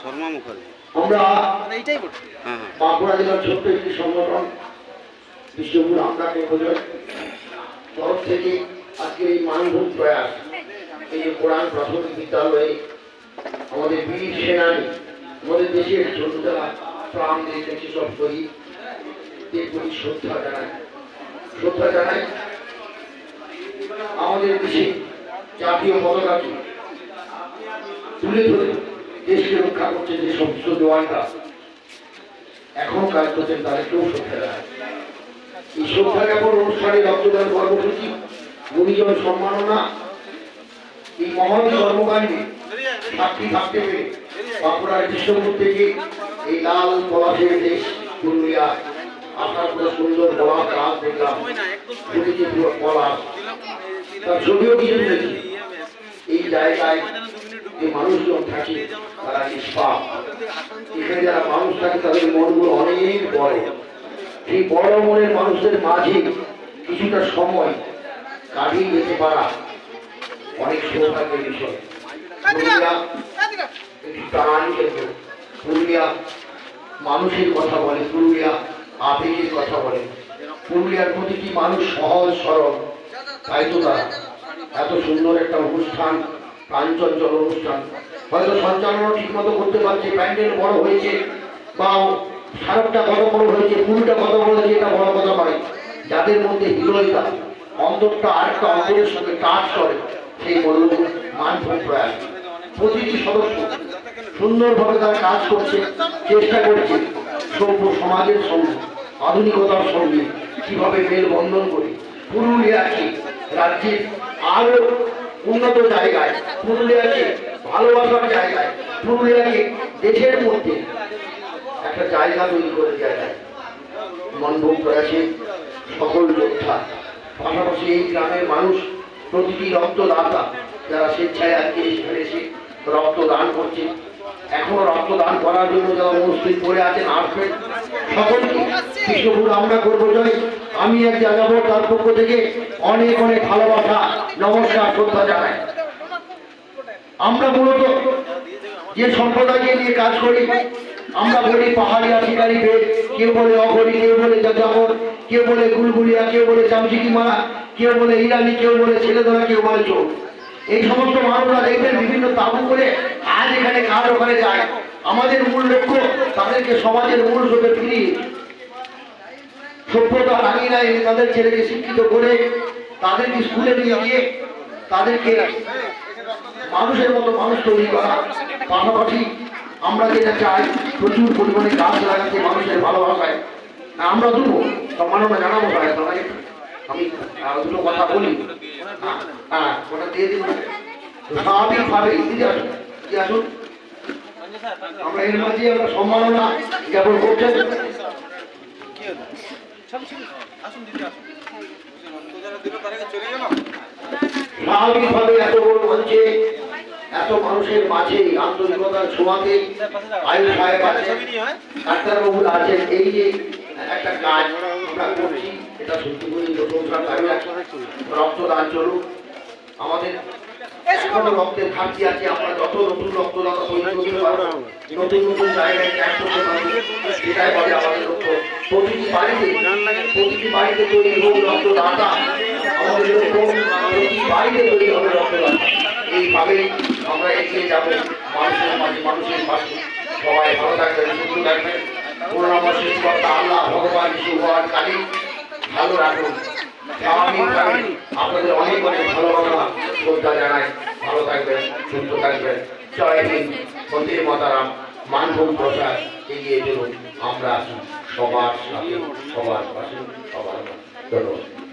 শর্মা মুখার্জি হ্যাঁ বাঁকুড়া জেলার ছোট্ট একটি সংগঠন তরফ থেকে আজকে এই মানভূম প্রয়াস এই যে কোরআন প্রাথমিক বিদ্যালয়ে আমাদের বীর সেনানী, আমাদের দেশের যোদ্ধারা প্রাণ দিয়েছেন সেসব প্রতি শ্রদ্ধা জানাই শ্রদ্ধা জানাই আমাদের দেশে জাতীয় পতাকাকে তুলে ধরে দেশকে রক্ষা করছে যে সমস্ত জওয়ানরা। এখন কাজ করছেন তাদেরকেও শ্রদ্ধা এই শ্রদ্ধা জ্ঞাপন অনুষ্ঠানে রক্তদান কর্মসূচি, গুণীজন সম্মাননা, এই মহৎ কর্মকাণ্ডে সাক্ষী থাকতে পেরে বাঁকুড়ার বিশ্বপুর থেকে এই লাল পলাশের দেশ পুরুলিয়া। আপনার পুরো সুন্দর পলাশ গাছ দেখলাম। পলাশ। তার ছবিও কিছু দেখি। এই জায়গায় যে মানুষজন থাকে, তারা নিষ্পাপ। এখানে যারা মানুষ থাকে, তাদের মনগুলো অনেক বড়। সেই বড় মনের মানুষদের মাঝে কিছুটা সময় কাটিয়ে যেতে পারা অনেক সৌভাগ্যের বিষয়। প্রাণ কেন্দ্র পুরুলিয়া মানুষের কথা বলে, পুরুলিয়া আবেগের কথা বলে। পুরুলিয়ার প্রতিটি মানুষ সহজ সরল। তাই তো তারা এত সুন্দর একটা অনুষ্ঠান, প্রাণচঞ্চল অনুষ্ঠান। হয়তো সঞ্চালনও ঠিক মতো করতে পারছে, প্যান্ডেল বড় হয়েছে বা সারকটা কত বড় হয়েছে, পুরুটা কত বড় হয়েছে, এটা বড় কথা নয়। যাদের মধ্যে হৃদয়তা অন্তরটা আরেকটা অন্তরের সঙ্গে কাজ করে, সেই মূল্যবোধ মানভোগ প্রয়াস। প্রতিটি সদস্য সুন্দরভাবে তারা কাজ করছে, চেষ্টা করছে, সভ্য সমাজের সঙ্গে, আধুনিকতার সঙ্গে, কীভাবে মেলবন্ধন করে পুরুলিয়াকে রাজ্যের আরও উন্নত জায়গায়। পুরুলিয়াকে ভালোবাসার জায়গায়। পুরুলিয়াকে দেশের মধ্যে একটা জায়গা তৈরি করে দেওয়া যায়। মনভোগ প্রয়াসে সকল যোদ্ধা। পাশাপাশি এই গ্রামের মানুষ প্রতিটি রক্তদাতা যারা স্বেচ্ছায় আজকে এখানে এসে রক্তদান করছে। এখনও রক্তদান করার জন্য যারা উপস্থিত করে আছেন আসবেন সকলকে বিষ্ণুপুর আমরা করব জয় আমি এক যাব তার পক্ষ থেকে অনেক অনেক ভালোবাসা, নমস্কার, শ্রদ্ধা জানাই। আমরা মূলত যে সম্প্রদায়কে নিয়ে কাজ করি, আমরা বলি পাহাড়িয়া শিকারি বেদ কেউ বলে অঘরি, কেউ বলে যাযাবর, কেউ বলে গুলগুলিয়া, কেউ বলে চামচিকি মারা, কেউ বলে ইরানি, কেউ বলে ছেলেধরা, কেউ বলে চোর। এই সমস্ত মানুষরা দেখবেন বিভিন্ন তাবু করে আজ এখানে কাজ ওখানে যায়। আমাদের মূল লক্ষ্য তাদেরকে সমাজের মূল রূপে ফিরিয়ে সভ্যতা রাঙিয়ে না এনে তাদের ছেলেকে শিক্ষিত করে তাদেরকে স্কুলে নিয়ে গিয়ে তাদেরকে মানুষের মতো মানুষ তৈরি করা। পাশাপাশি আমরা যেটা চাই প্রচুর পরিমাণে গাছ লাগাতে মানুষের ভালোবাসায়। আমরা দুটো সম্মাননা জানাব স্যার আপনাকে আমি দুটো কথা বলি। হ্যাঁ, হ্যাঁ ওটা দিয়ে দিন। স্বাভাবিকভাবে দিদি আসুন? আমরা এর মাঝে আমরা সম্মাননা জ্ঞাপন করছেন মানুষের মাঝে, আন্তরিকতার ডাক্তারবাবু আছেন এই যে একটা কাজ আমরা এটা সত্যি করে রক্তদান চলুক, আমাদের এখনও রক্তের ঘাটতি আছে, আমরা যত নতুন রক্তদাতা তৈরি করতে পারব, নতুন নতুন জায়গায় ক্যাম্প করতে সেটাই বলে আমাদের লক্ষ্য। প্রতিটি বাড়িতে প্রতিটি বাড়িতে তৈরি হোক রক্তদাতা, আমাদের বাড়িতে তৈরি হবে এইভাবেই আমরা এগিয়ে যাব, মানুষের মাঝে মানুষের পাশে। সবাই ভালো থাকবেন, সুস্থ থাকবেন। পুরোনামা সৃষ্টিকর্তা আল্লাহ, ভগবান ভগবান কালী ভালো রাখুন। আপনাদের অনেক অনেক ভালোবাসা। শ্রদ্ধা জানাই। ভালো থাকবেন, সুস্থ থাকবেন। জয় হিন্দ, বন্দে মাতারাম। মানভূম প্রসাদ এগিয়ে চলুন। আমরা সবার সাথে, সবার পাশে, সবার ধন্যবাদ।